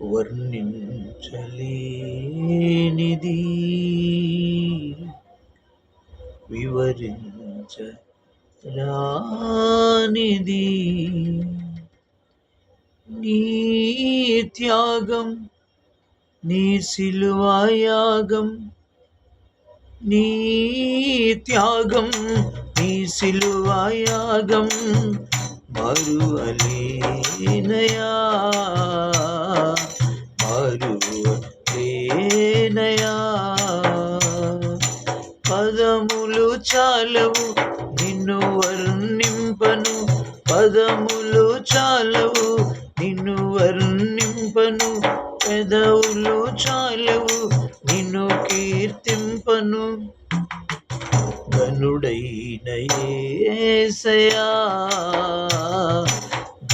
వర్ణించలేనిది. వివరించరానిది. నీ త్యాగం నీ సిలువాయాగం నీ త్యాగం నీ సిలువాయాగం మరువలేనయా? పదములు చాలవు నిన్ను వర్ణింపను. పదములు చాలవు నిన్ను వర్ణింపను. పెదవులు చాలవు నిన్ను కీర్తింపను. గనుడైన ఏసయా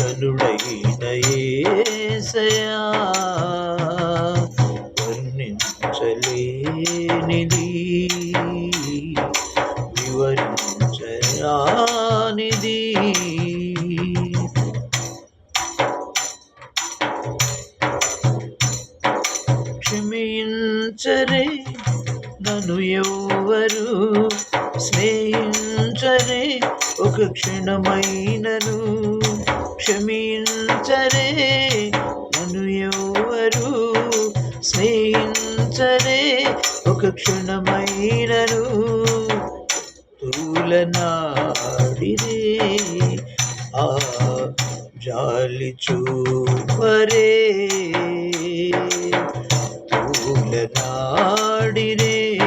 గనుడైన ఏసయా. స్నేహించరే నన్ను ఎవ్వరు స్నేహించరే ఒక క్షణమైనను క్షమించరే నన్ను ఎవ్వరు స్నేహించరే ఒక క్షణమైనను తూలనాడిరే ఆ జాలి చూపరే. తూలనాడిరే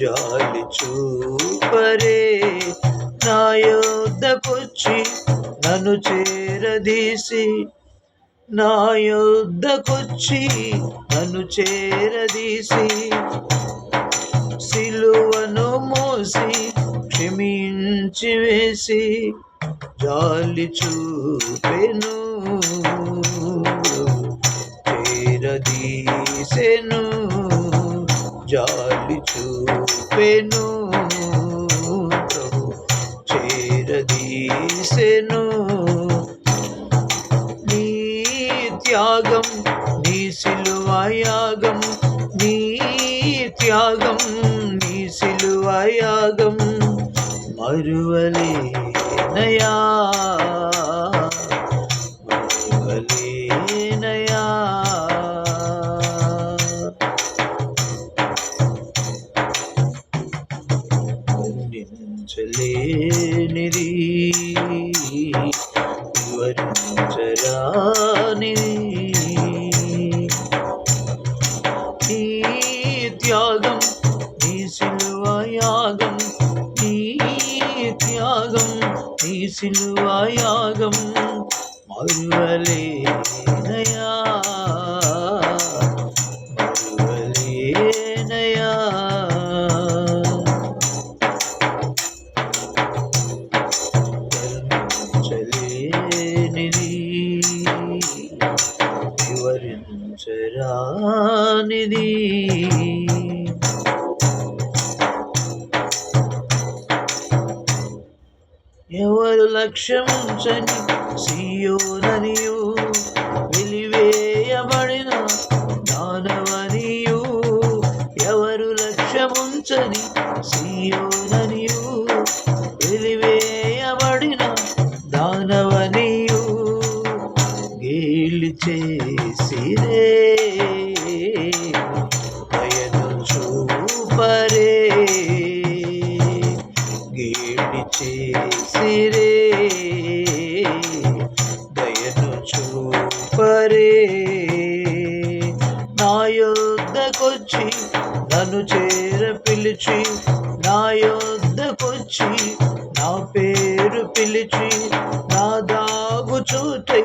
జాలి చూపరే. నా యొద్దకొచ్చి నన్ను చేరదీసి. నా యొద్దకొచ్చి నన్ను చేరదీసి. సిలువను మోసి క్షమించి వేసి జాలి చూపెను. త్యాగం నీ సిలువయాగం నీ త్యాగం నీ సిలువయాగం మరువలేనయా? మరువలేనయా? వర్ణించలేనిది సిలువయాగం మరువలేనయా మరువలేనయా వర్ణించలేనిది వివరించరానిది. ఎవరు లక్ష్యముంచని సీయోననియు వెలివేయబడిన దానవనియు ఎవరు లక్ష్యముంచని సీయోననియు వెలివేయబడిన దానవనియు గేలి చేసిరే దయను చూపరే గేలి చేసిరే. దయను చూపరే. నా యొద్దకొచ్చి నన్ను చేర పిలిచి నా యొద్దకొచ్చి నా పేరు పిలిచి నా దాగు చూటై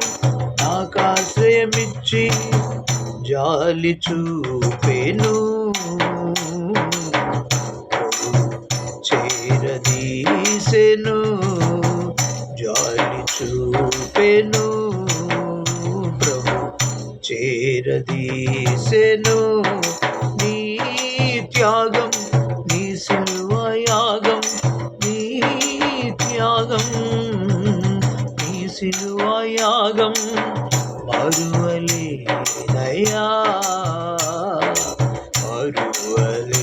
నాకాశ్రయమిచ్చి జాలి చూపెను. చేరదీసెను జాలి చూపెను ప్రభు చేరదీసెను. నీ త్యాగం నీ సిలువయాగం నీ త్యాగం నీ సిలువయాగం మరువలేనయ్యా మరువలే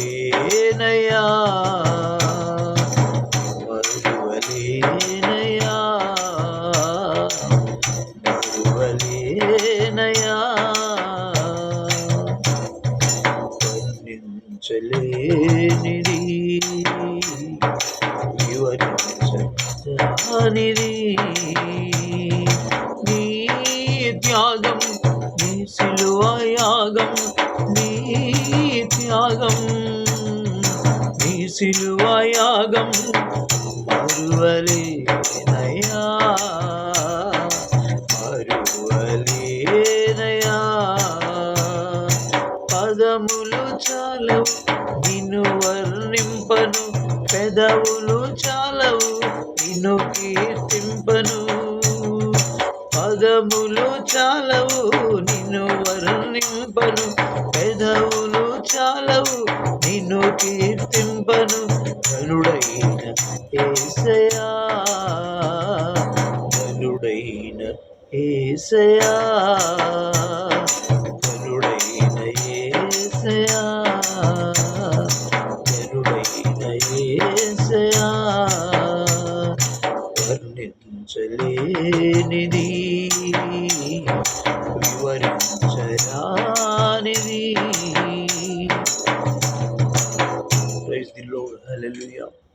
వివరించనిది నీ త్యాగం నీ సిలువ యాగం నీ త్యాగం నీ సిలువ యాగం మరువలేనయ్యా మరువలేనయ్యా పదములు చాలవు నిన్ను వర్ణింపను పెదవులు చాలవు. నిన్ను కీర్తింపను. పదములు చాలవు నిన్ను వర్ణింపను. పెదవులు చాలవు నిన్ను కీర్తింపను. ధనుడైన ఏసయా ధనుడైన ఏసయా. వర్ణించలేనిది